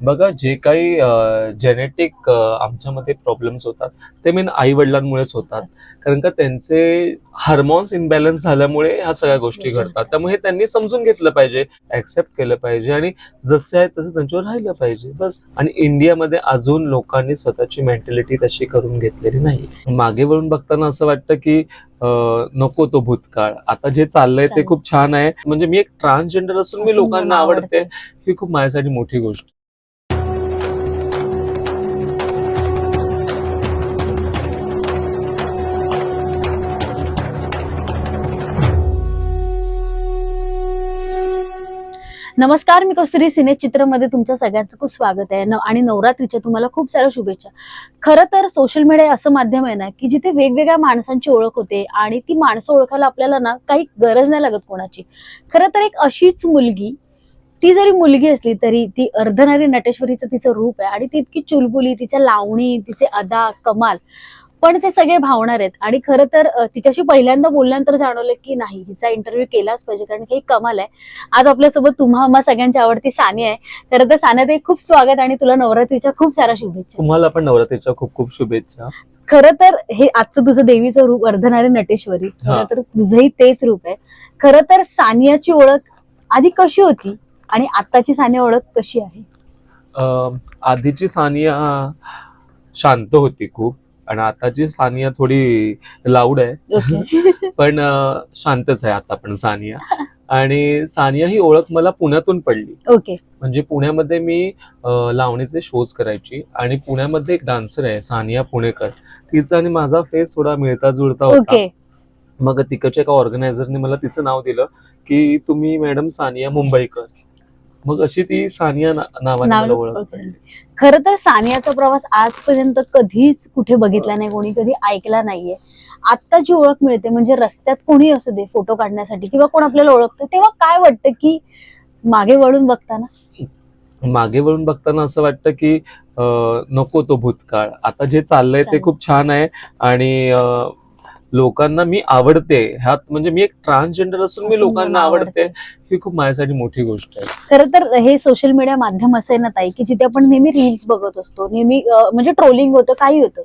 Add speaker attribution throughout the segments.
Speaker 1: बघा जे काही जेनेटिक आमच्यामध्ये प्रॉब्लेम्स होतात ते मेन आई वडिलांमुळेच होतात. कारण का त्यांचे हार्मोन्स इनबॅलन्स झाल्यामुळे ह्या सगळ्या गोष्टी घडतात. त्यामुळे हे त्यांनी समजून घेतलं पाहिजे ऍक्सेप्ट केलं पाहिजे आणि जसे आहे तसं त्यांच्यावर राहिलं पाहिजे. बस. आणि इंडियामध्ये अजून लोकांनी स्वतःची मेंटॅलिटी तशी करून घेतलेली नाही. मागे वळून बघताना असं वाटतं की नको तो भूतकाळ. आता जे चाललंय ते. खूप छान आहे. म्हणजे मी एक ट्रान्सजेंडर असून मी लोकांना आवडते. ही खूप माझ्यासाठी मोठी गोष्ट.
Speaker 2: नमस्कार मी कस्तुरी सिने चित्रमध्ये तुमच्या सगळ्यांचं खूप स्वागत आहे. आणि नवरात्रीच्या तुम्हाला खूप साऱ्या शुभेच्छा. खरं तर सोशल मीडिया असं माध्यम आहे ना की जिथे वेगवेगळ्या माणसांची ओळख होते आणि ती माणसं ओळखायला आपल्याला ना काही गरज नाही लागत कोणाची. खरं तर एक अशीच मुलगी ती जरी मुलगी असली तरी ती अर्धनारी नटेश्वरीचं तिचं रूप आहे आणि ती इतकी चुलबुली तिच्या लावणी तिचे अदा कमाल. पण ते सगळे भावणार आहेत. आणि खरं तर तिच्याशी पहिल्यांदा बोलल्यानंतर जाणवलं की नाही हिचा इंटरव्ह्यू केलाच पाहिजे कारण हे कमाल आहे. आज आपल्यासोबत तुम्हा आम्हा सगळ्यांची आवडती सानी आहे. खरं तर सान्यात एक खूप स्वागत आणि तुला नवरात्रीच्या खूप साऱ्या शुभेच्छा.
Speaker 1: तुम्हाला पण नवरात्रीच्या खूप खूप शुभेच्छा.
Speaker 2: खरं तर हे आजचं तुझं देवीचं रूप अर्धनारी नटेश्वरी. खरं. तर तुझंही तेच रूप आहे. खरं तर सानियाची ओळख आधी कशी होती? आणि आताची सानिया ओळख कशी आहे?
Speaker 1: आधीची सानिया शांत होती खूप. आणि आताची सानिया थोडी लाऊड आहे. पण शांतच आहे आता पण सानिया. आणि सानिया ही ओळख मला पुण्यातून पडली.
Speaker 2: ओके.
Speaker 1: म्हणजे पुण्यामध्ये मी लावणीचे शोज करायची आणि पुण्यामध्ये एक डान्सर आहे सानिया पुणेकर. तिचा आणि माझा फेस थोडा मिळता जुळता होता.
Speaker 2: ओके.
Speaker 1: मग तिकडच्या एका ऑर्गनायझरने मला तिचं नाव दिलं की तुम्ही मॅडम सानिया मुंबईकर. मग अशी ती सानिया ना- नावाने
Speaker 2: नाव
Speaker 1: मला ओळख
Speaker 2: ओळख
Speaker 1: पडली
Speaker 2: खरं तर सानियाचा प्रवास आजपर्यंत कधीच कुठे बघितला नाही कोणी कधी ऐकला नाहीये. आत्ताची ओळख मिळते म्हणजे रस्त्यात कोणी असू दे फोटो काढण्यासाठी किंवा कोण आपल्याला ओळखतं तेव्हा काय वाटतं की मागे वळून बघताना?
Speaker 1: मागे वळून बघताना असं वाटतं की अं, नको तो भूतकाळ. आता जे चाललंय ते
Speaker 2: चालेल.
Speaker 1: खूप छान आहे आणि अं, लोकांना मी आवडते. ह्यात म्हणजे मी एक ट्रान्सजेंडर असून मी
Speaker 2: असून
Speaker 1: लोकांना आवडते. ही खूप माझ्यासाठी मोठी गोष्ट आहे.
Speaker 2: खरं तर हे सोशल मीडिया माध्यम असं ना ताई की जिथे आपण नेहमी रील्स बघत असतो नेहमी म्हणजे ट्रोलिंग होतं काही होतं.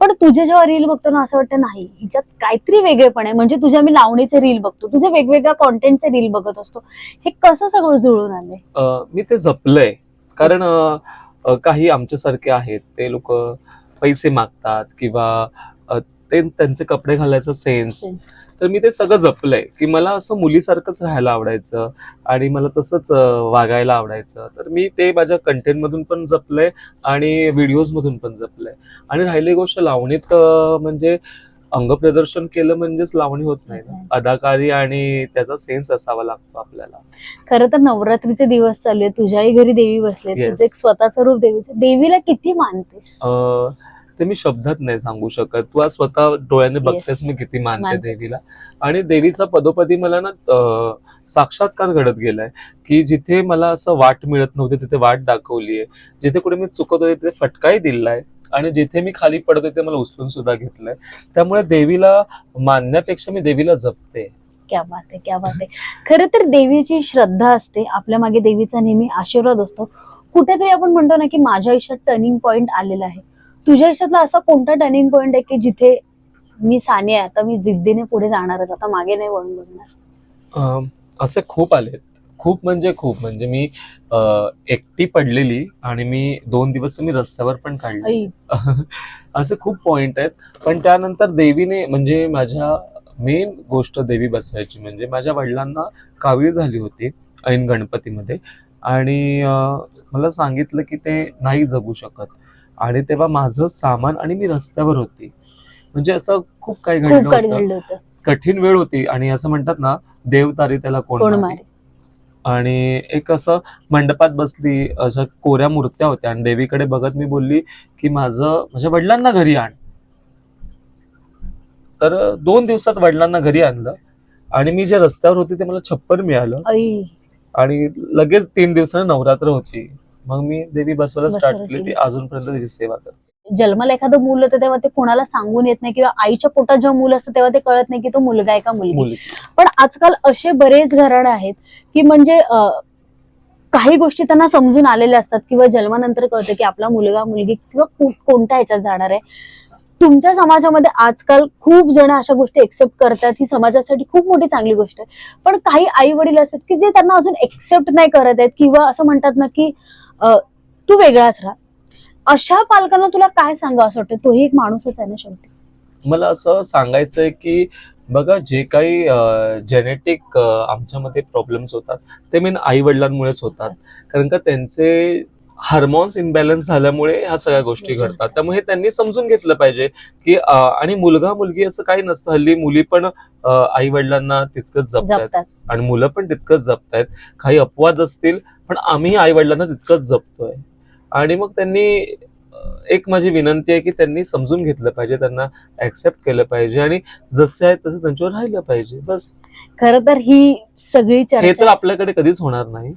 Speaker 2: पण तुझे जेव्हा रील बघतो ना असं वाटतं नाही हिच्यात काहीतरी वेगळेपण आहे. म्हणजे तुझ्या मी लावणीचे रील बघतो तुझे वेगवेगळ्या कॉन्टेंटचे रील बघत असतो. हे कसं सगळं जुळून आलंय?
Speaker 1: अं, मी ते जपलंय. कारण काही आमच्यासारखे आहेत. ते लोक पैसे मागतात किंवा ते त्यांचे कपडे घालायचा सेन्स तर मी ते सगळं जपलंय की मला असं मुलीसारखंच राहायला आवडायचं आणि मला तसंच वागायला आवडायचं. तर मी ते माझ्या कंटेंट मधून पण जपलंय आणि व्हिडिओज मधून पण जपलंय. आणि राहिली गोष्ट लावणीत म्हणजे अंगप्रदर्शन केलं म्हणजेच लावणी होत नाही ना. अदाकारी आणि त्याचा सेन्स असावा लागतो आपल्याला.
Speaker 2: खरं तर नवरात्रीचे दिवस चालू आहे तुझ्याही घरी देवी बसले
Speaker 1: Yes.
Speaker 2: तुझं एक स्वतःचं रूप देवीचं. देवीला किती मानतेस?
Speaker 1: ते मी शब्दात नाही सांगू शकत. तू आज स्वतः डोळ्याने बघतेस मी किती मानते. देवीला. आणि देवीचा पदोपदी मला ना साक्षात्कार घडत गेलाय की जिथे मला असं वाट मिळत नव्हती तिथे वाट दाखवलीये. जिथे कुठे मी चुकत होते तिथे फटकाही दिलाय. आणि जिथे मी खाली पडत होते मला उचलून सुद्धा घेतलंय. त्यामुळे देवीला मानण्यापेक्षा मी देवीला जपते.
Speaker 2: क्या बात आहे क्या बात आहे. खरं तर देवीची श्रद्धा असते. आपल्या मागे देवीचा नेहमी आशीर्वाद असतो. कुठेतरी आपण म्हणतो ना की माझ्या आयुष्यात टर्निंग पॉइंट आलेला आहे. तुझ्या आयुष्यातला असा कोणता टर्निंग पॉइंट आहे की जिथे मी साने आता मी जिद्दीने पुढे जाणारच आता मागे नाही वळून बघणार.
Speaker 1: असे खूप आलेत. खूप म्हणजे खूप. म्हणजे मी एकटी पडलेली आणि मी दोन दिवस मी रस्त्यावर पण काढले. असे खूप पॉइंट आहेत. पण त्यानंतर देवीने म्हणजे माझ्या मेन गोष्ट देवी बसवायची म्हणजे माझ्या वडिलांना कावीळ झाली होती ऐन गणपतीमध्ये. आणि मला सांगितलं की ते नाही जगू शकत. आणि तेव्हा माझं सामान आणि मी रस्त्यावर होती. म्हणजे असं खूप काही घडलं होतं. कठीण वेळ होती आणि असं म्हणतात ना देवतारी त्याला कोण आणि एक असं मंडपात बसली अशा कोऱ्या मूर्त्या होत्या आणि देवीकडे बघत मी बोलली की माझं माझ्या वडिलांना घरी आण. तर दोन दिवसात वडिलांना घरी आणलं आणि मी जे रस्त्यावर होते ते मला छप्पर मिळालं. आणि लगेच तीन दिवसानं नवरात्र होती. मग मी देवी बसवायला स्टार्ट केली ती. अजूनपर्यंत तिची सेवा करते.
Speaker 2: जन्माला एखादं मूल होतं तेव्हा ते कोणाला सांगून येत नाही किंवा आईच्या पोटात जेव्हा मूल असतं तेव्हा ते कळत नाही की तो मुलगा आहे का मुलगी.
Speaker 1: मुली
Speaker 2: पण आजकाल असे बरेच घराणे आहेत की म्हणजे काही गोष्टी त्यांना समजून आलेल्या असतात किंवा जन्मानंतर कळतं की आपला मुलगा मुलगी किंवा कोणत्या ह्याच्यात जाणार आहे. तुमच्या समाजामध्ये आजकाल खूप जण अशा गोष्टी एक्सेप्ट करतात ही समाजासाठी खूप मोठी चांगली गोष्ट आहे. पण काही आई वडील असतात की जे त्यांना अजून एक्सेप्ट नाही करत आहेत किंवा असं म्हणतात ना की तू वेगळाच राहा. अशा पालकांना तुला काय सांगा असं वाटतं? तोही एक माणूसच आहे ना शेवटी.
Speaker 1: मला असं सांगायचंय की बघा जे काही जेनेटिक आमच्यामध्ये प्रॉब्लेम्स होतात ते मेन आई वडिलांमुळेच होतात. कारण का त्यांचे हार्मोन्स इनबॅलन्स झाल्यामुळे ह्या सगळ्या गोष्टी घडतात. त्यामुळे हे त्यांनी समजून घेतलं पाहिजे की आणि मुलगा मुलगी असं काही नसतं. हल्ली मुली पण आई वडिलांना तितकंच जपतात. आणि मुलं पण तितकंच जपतायत. काही अपवाद असतील पण आम्ही आई वडिलांना तितकंच जपतोय. आणि मग त्यांनी एक माझी विनंती आहे की त्यांनी समजून घेतलं पाहिजे त्यांना ऍक्सेप्ट केलं पाहिजे आणि जसे आहेत तसं त्यांच्यावर राहिलं पाहिजे बस.
Speaker 2: खर तर ही सगळी
Speaker 1: हे तर आपल्याकडे कधीच होणार नाही.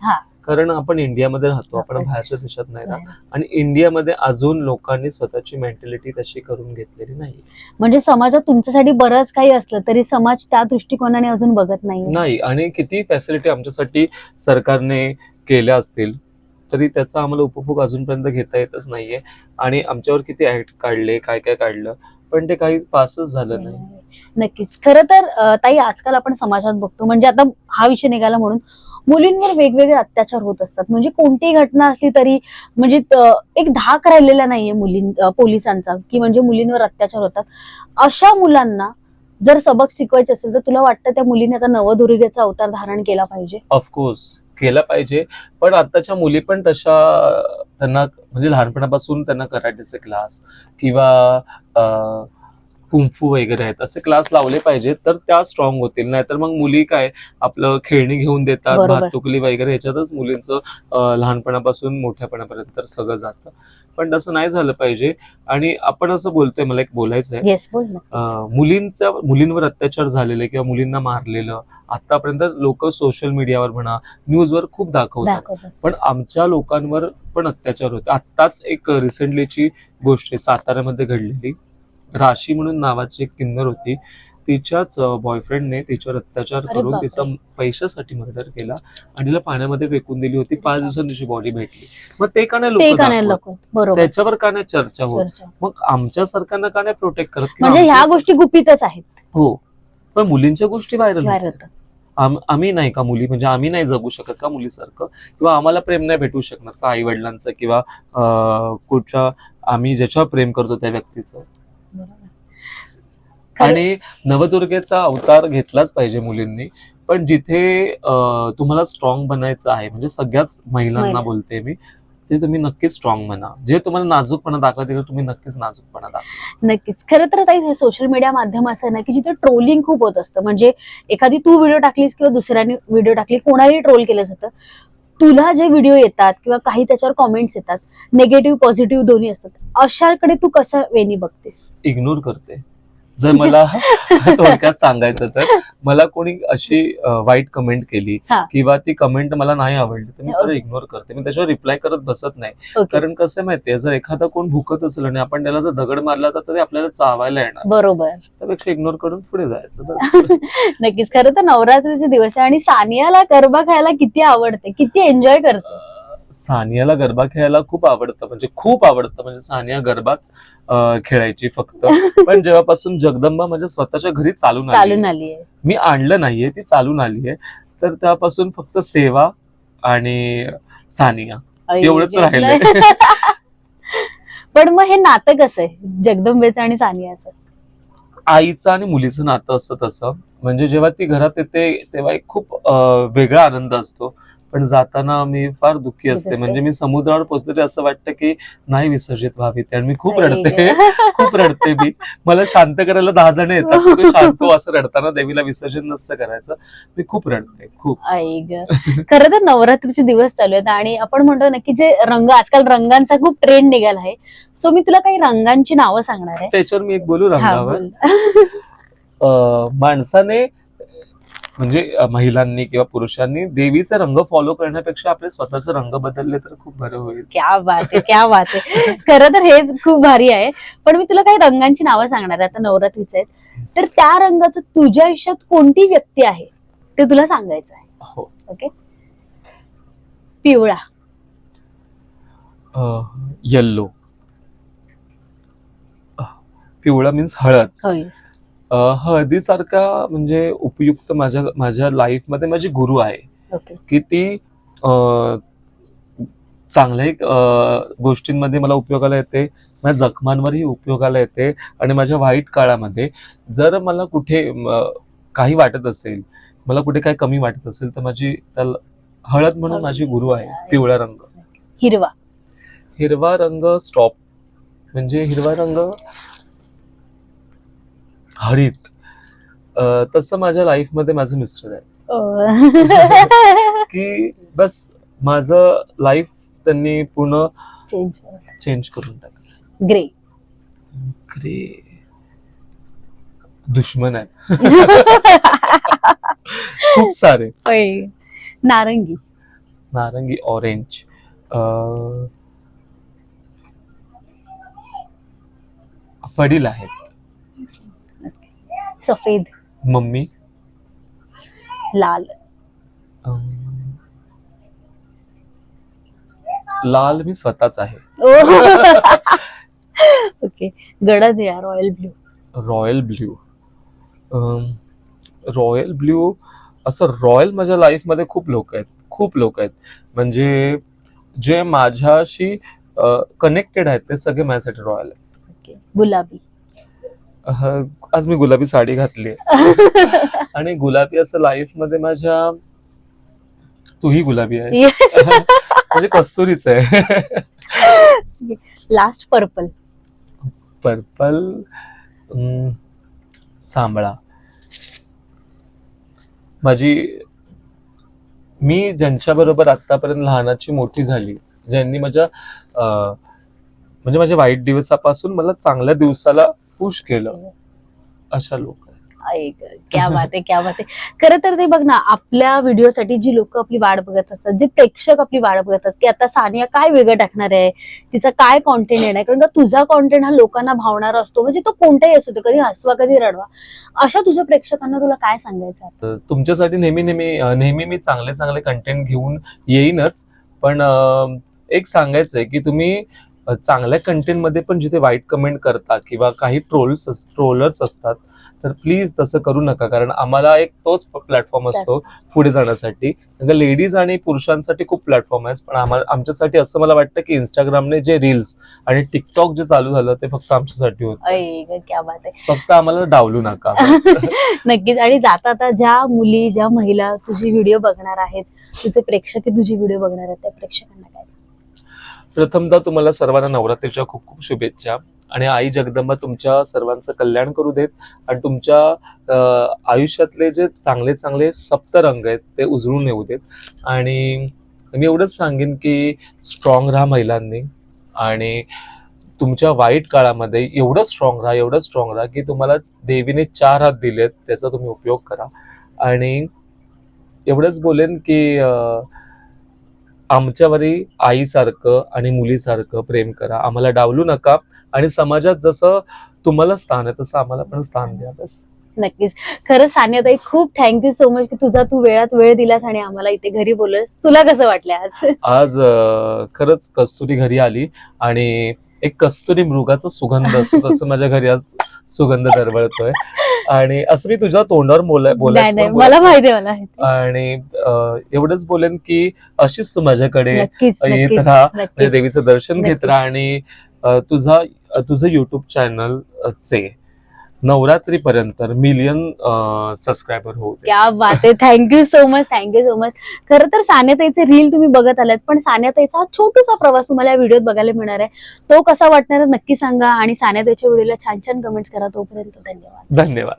Speaker 1: कारण आपण इंडियामध्ये राहतो आपण
Speaker 2: आपण-
Speaker 1: बाहेरच्या देशात नाही राहत. आणि इंडियामध्ये अजून लोकांनी स्वतःची मेंटॅलिटी तशी करून घेतलेली नाही.
Speaker 2: म्हणजे समाजात तुमच्यासाठी बरंच काही असलं तरी समाज त्या दृष्टिकोनाने अजून बघत नाही
Speaker 1: नाही. आणि किती फॅसिलिटी आमच्यासाठी सरकारने केल्या असतील तरी त्याचा आम्हाला उपभोग अजूनपर्यंत घेता येतच नाहीये. आणि आमच्यावर किती ऍक्ट काढले काय काय काढलं पण ते काही पासच झालं नाही.
Speaker 2: नक्कीच. खरं तर ताई आजकाल आपण समाजात बघतो म्हणजे आता हा विषय निघाला म्हणून मुलींवर वेगवेगळे अत्याचार होत असतात. म्हणजे कोणतीही घटना असली तरी म्हणजे एक धाक राहिलेला नाहीये मुलीं पोलिसांचा की म्हणजे मुलींवर अत्याचार होतात. अशा मुलांना जर सबक शिकवायचे असेल तर तुला वाटतं त्या मुलीने आता नवदुर्गेचा अवतार धारण केला पाहिजे?
Speaker 1: ऑफकोर्स केलं पाहिजे. पण आताच्या मुली पण तशा त्यांना म्हणजे लहानपणापासून त्यांना कराटेचे क्लास किंवा कुंफू वगैरे आहेत. असे क्लास लावले पाहिजेत तर त्या स्ट्रॉंग होतील. नाहीतर मग मुली काय आपलं खेळणी घेऊन देतात. भातुकली वगैरे ह्याच्यातच मुलींचं लहानपणापासून मोठ्यापणापर्यंत तर सगळं जातं. पण तसं नाही झालं पाहिजे. आणि आपण असं बोलतोय मला एक बोलायचं आहे मुलींच्या मुलींवर अत्याचार झालेले किंवा मुलींना मारलेलं आतापर्यंत लोक सोशल मीडियावर म्हणा न्यूजवर खूप दाखवतात.
Speaker 2: दाखवतात.
Speaker 1: पण आमच्या लोकांवर पण अत्याचार होते. आत्ताच एक रिसेंटलीची गोष्ट आहे साताऱ्यामध्ये घडलेली. राशी म्हणून नावाची एक किन्नर होती. तिच्याच बॉयफ्रेंडने तिच्यावर अत्याचार करून. तिचा पैशासाठी मर्डर केला आणि तिला पाण्यामध्ये फेकून दिली होती. पाच दिवसांनी तिची बॉडी भेटली. मग ते का नाही लोक त्याच्यावर का नाही चर्चा होत. मग आमच्या सरकारनं का नाही प्रोटेक्ट करत
Speaker 2: म्हणजे ह्या गोष्टी गुपितच आहेत.
Speaker 1: हो. पण मुलींच्या गोष्टी व्हायरल आम्ही नाही का मुली? म्हणजे आम्ही नाही जगू शकत का मुलीसारखं? किंवा आम्हाला प्रेम नाही भेटू शकणार का आई वडिलांचं किंवा कुठच्या आम्ही ज्याच्यावर प्रेम करतो त्या व्यक्तीचं? आणि नवदुर्गेचा अवतार घेतलाच पाहिजे मुलींनी. पण जिथे तुम्हाला स्ट्रॉंग बनायचं आहे म्हणजे सगळ्याच महिलांना
Speaker 2: महिला.
Speaker 1: बोलते मी ते तुम्ही नक्कीच स्ट्रॉंग म्हणा. जे तुम्हाला नाजूकपणा दाखवते तुम्ही नक्कीच नाजूकपणा दाखवा.
Speaker 2: नक्कीच. खरं तर ताई हे सोशल मीडिया माध्यम असं आहे ना की जिथे ट्रोलिंग खूप होत असतं. म्हणजे एखादी तू व्हिडिओ टाकलीस किंवा दुसऱ्याने व्हिडिओ टाकली कोणालाही ट्रोल केलं जातं. तुला जे व्हिडिओ येतात किंवा काही त्याच्यावर कॉमेंट्स येतात निगेटिव्ह पॉझिटिव्ह दोन्ही असतात अशाकडे तू कसं वेणी बघतेस?
Speaker 1: इग्नोर करते. जर मला थोडक्यात सांगायचं तर मला कोणी अशी वाईट कमेंट केली. किंवा ती कमेंट मला नाही आवडली तर मी. सरळ इग्नोर करते. मी त्याच्यावर रिप्लाय करत बसत नाही. कारण कसं माहितीये जर एखादा कोण भुकत असेल आणि आपण त्याला जर दगड मारला तर ते आपल्याला चावायला येणार.
Speaker 2: बरोबर.
Speaker 1: त्यापेक्षा इग्नोर करून पुढे जायचं.
Speaker 2: नक्कीच. खरं तर नवरात्रीचे दिवस आहे आणि सानियाला गरबा खायला किती आवडते किती एन्जॉय करते.
Speaker 1: सानियाला गरबा खेळायला खूप आवडतं. म्हणजे खूप आवडतं. म्हणजे सानिया गरबाच खेळायची फक्त. पण जेव्हापासून जगदंबा म्हणजे स्वतःच्या घरी चालून आली
Speaker 2: चालून आली आहे.
Speaker 1: मी आणलं नाहीये ती चालून आली आहे. तर त्यापासून फक्त सेवा आणि सानिया. एवढंच राहिलंय.
Speaker 2: पण मग हे नातं कसं आहे? जगदंबेचं आणि सानियाचं?
Speaker 1: आईचं आणि मुलीचं नातं असतं तसं. म्हणजे जेव्हा ती घरात येते तेव्हा एक खूप वेगळा आनंद असतो. पण जाताना मी फार दुःखी असते. म्हणजे मी समुद्रावर पोहोचले तरी असं वाटतं की नाही विसर्जित व्हावी ती आणि मी खूप रडते. खूप रडते मी. मला शांत करायला दहा जण येतात. तू शांत असं रडताना देवीला विसर्जन नसतं करायचं. मी खूप रडते. खूप.
Speaker 2: खरं तर नवरात्रीचे दिवस चालू आहेत आणि आपण म्हणतो ना की जे रंग आजकाल रंगांचा खूप ट्रेंड निघाला आहे. सो मी तुला काही रंगांची नावं सांगणार आहे?
Speaker 1: त्याच्यावर मी एक बोलू रंगावर. माणसाने म्हणजे महिलांनी किंवा पुरुषांनी देवीचे रंग फॉलो करण्यापेक्षा आपले स्वतःचे रंग बदलले तर खूप बरं होईल.
Speaker 2: क्या बात आहे क्या बात आहे. खरं तर हेच खूप भारी आहे. पण मी तुला काही रंगांची नावं सांगणार आहे आता नवरात्रीचे आहेत तर त्या रंगाचं तुझ्या आयुष्यात कोणती व्यक्ती आहे? ते तुला सांगायचं आहे.
Speaker 1: हो.
Speaker 2: ओके? पिवळा.
Speaker 1: येल्लो पिवळा मीन्स हळद. अ, हळदीसारखा म्हणजे उपयुक्त माझ्या माझ्या लाईफमध्ये माझी गुरु आहे. की ती अ, गोष्टींमध्ये मला उपयोगाला येते. माझ्या जखमांवरही उपयोगाला येते. आणि माझ्या वाईट काळामध्ये जर मला कुठे काही वाटत असेल मला कुठे काही कमी वाटत असेल तर माझी हळद म्हणून माझी गुरु आहे पिवळा रंग.
Speaker 2: हिरवा.
Speaker 1: हिरवा रंग स्टॉप म्हणजे हिरवा रंग हरित. अ, तसं माझ्या लाईफमध्ये माझं मिस्टर आहे की बस माझं लाईफ त्यांनी पूर्ण
Speaker 2: चेंज
Speaker 1: चेंज करून टाकलं.
Speaker 2: ग्रे
Speaker 1: ग्रे दुश्मन आहे. खूप सारे.
Speaker 2: नारंगी.
Speaker 1: नारंगी ऑरेंज अ, वडील आहेत.
Speaker 2: सफेद.
Speaker 1: मम्मी.
Speaker 2: लाल.
Speaker 1: लाल मी स्वतःच आहे.
Speaker 2: ओके. गडद या royal blue
Speaker 1: royal blue royal blue असं रॉयल माझ्या लाईफमध्ये खूप लोक आहेत. खूप लोक आहेत. म्हणजे जे माझ्याशी कनेक्टेड आहेत ते सगळे माझ्यासाठी रॉयल आहेत.
Speaker 2: ओके. गुलाबी.
Speaker 1: आज मी गुलाबी साडी घातली आणि गुलाबी असं लाईफमध्ये माझ्या तूही गुलाबी आहे म्हणजे कस्तुरीच आहे.
Speaker 2: लास्ट पर्पल
Speaker 1: पर्पल सांबळा माझी मी ज्यांच्याबरोबर आतापर्यंत लहानाची मोठी झाली ज्यांनी माझ्या म्हणजे माझ्या वाईट दिवसापासून मला चांगल्या दिवसाला पुश केलं. अशा लोक
Speaker 2: क्या बात आहे क्या बात आहे. खरं तर ते बघ ना आपल्या व्हिडिओसाठी जी लोक आपली वाट बघत असतात जे प्रेक्षक आपली वाट बघत असतात की आता सानिया काय वेगळं टाकणार आहे तिचा काय कॉन्टेंट येणार आहे? कारण का तुझा कॉन्टेंट हा लोकांना भावणारा असतो म्हणजे तो कोणताही असतो तो कधी हसवा कधी रडवा. अशा तुझ्या प्रेक्षकांना तुला काय सांगायचं
Speaker 1: तुमच्यासाठी नेहमी नेहमी नेहमी मी चांगले चांगले कंटेंट घेऊन येईनच पण एक सांगायचं आहे की तुम्ही चांगल्या कंटेंटमध्ये पण जिथे वाईट कमेंट करता किंवा काही ट्रोल्स ट्रोलर्स असतात तर प्लीज तसं करू नका. कारण आम्हाला एक तोच प्लॅटफॉर्म असतो पुढे जाण्यासाठी. लेडीज आणि पुरुषांसाठी खूप प्लॅटफॉर्म आहे पण आम्हाला आमच्यासाठी असं मला वाटतं की इंस्टाग्रामने जे रील्स आणि टिकटॉक जे चालू झालं ते फक्त आमच्यासाठी होतं. फक्त आम्हाला डावलू नका.
Speaker 2: नक्कीच. आणि जाता आता ज्या मुली ज्या महिला तुझी व्हिडिओ बघणार आहेत तुझे प्रेक्षक तुझी व्हिडिओ बघणार आहेत त्या प्रेक्षकांना काय सांग?
Speaker 1: प्रथमतः तुम्हाला सर्वांना नवरात्रीच्या खूप खूप शुभेच्छा आणि आई जगदंबा तुमच्या सर्वांचं कल्याण करू देत आणि तुमच्या आयुष्यातले जे चांगले चांगले सप्तरंग आहेत ते उजळून येऊ देत आणि मी एवढंच सांगेन की स्ट्रॉंग राहा महिलांनी आणि तुमच्या वाईट काळामध्ये एवढं स्ट्रॉंग राहा एवढं स्ट्रॉंग राहा की तुम्हाला देवीने चार हात दिलेत त्याचा तुम्ही उपयोग करा आणि एवढंच बोलेन की आमच्यावरही आईसारखं आणि मुलीसारखं प्रेम करा. आम्हाला डावलू नका आणि समाजात जसं तुम्हाला स्थान आहे तसं आम्हाला पण स्थान द्या. बस.
Speaker 2: नक्कीच. खरंच सानियाताई खूप थँक्यू सो मच की तुझा तू वेळात वेळ दिलास आणि आम्हाला इथे घरी बोलस तुला कसं वाटलं आज?
Speaker 1: आज खरंच कस्तुरी घरी आली आणि एक कस्तुरी मृगाचा सुगंध असतो तसं माझ्या घरी आज सुगंध दरवळतोय. आणि असं मी तुझ्या तोंडावर बोलाय बोलायचं
Speaker 2: मला माहिती मला.
Speaker 1: आणि एवढंच बोलेन की अशीच तू माझ्याकडे येत राहा. म्हणजे देवीचं दर्शन घेत. राहा आणि तुझा तुझं युट्यूब चॅनल चे. नवरात्री पर्यंत मिलियन सबस्क्रायबर होऊ दे.
Speaker 2: क्या बात आहे. Thank you so much thank you so much खरं तर सान्याताईचे रील तुम्ही बघत आलात पण सान्याताईचा हा छोटूसा प्रवास तुम्हाला या व्हिडिओत बघायला मिळणार आहे. तो कसा वाटणार नक्की सांगा आणि सान्याताईच्या व्हिडिओला छान छान कमेंट्स करा. तोपर्यंत धन्यवाद.
Speaker 1: धन्यवाद.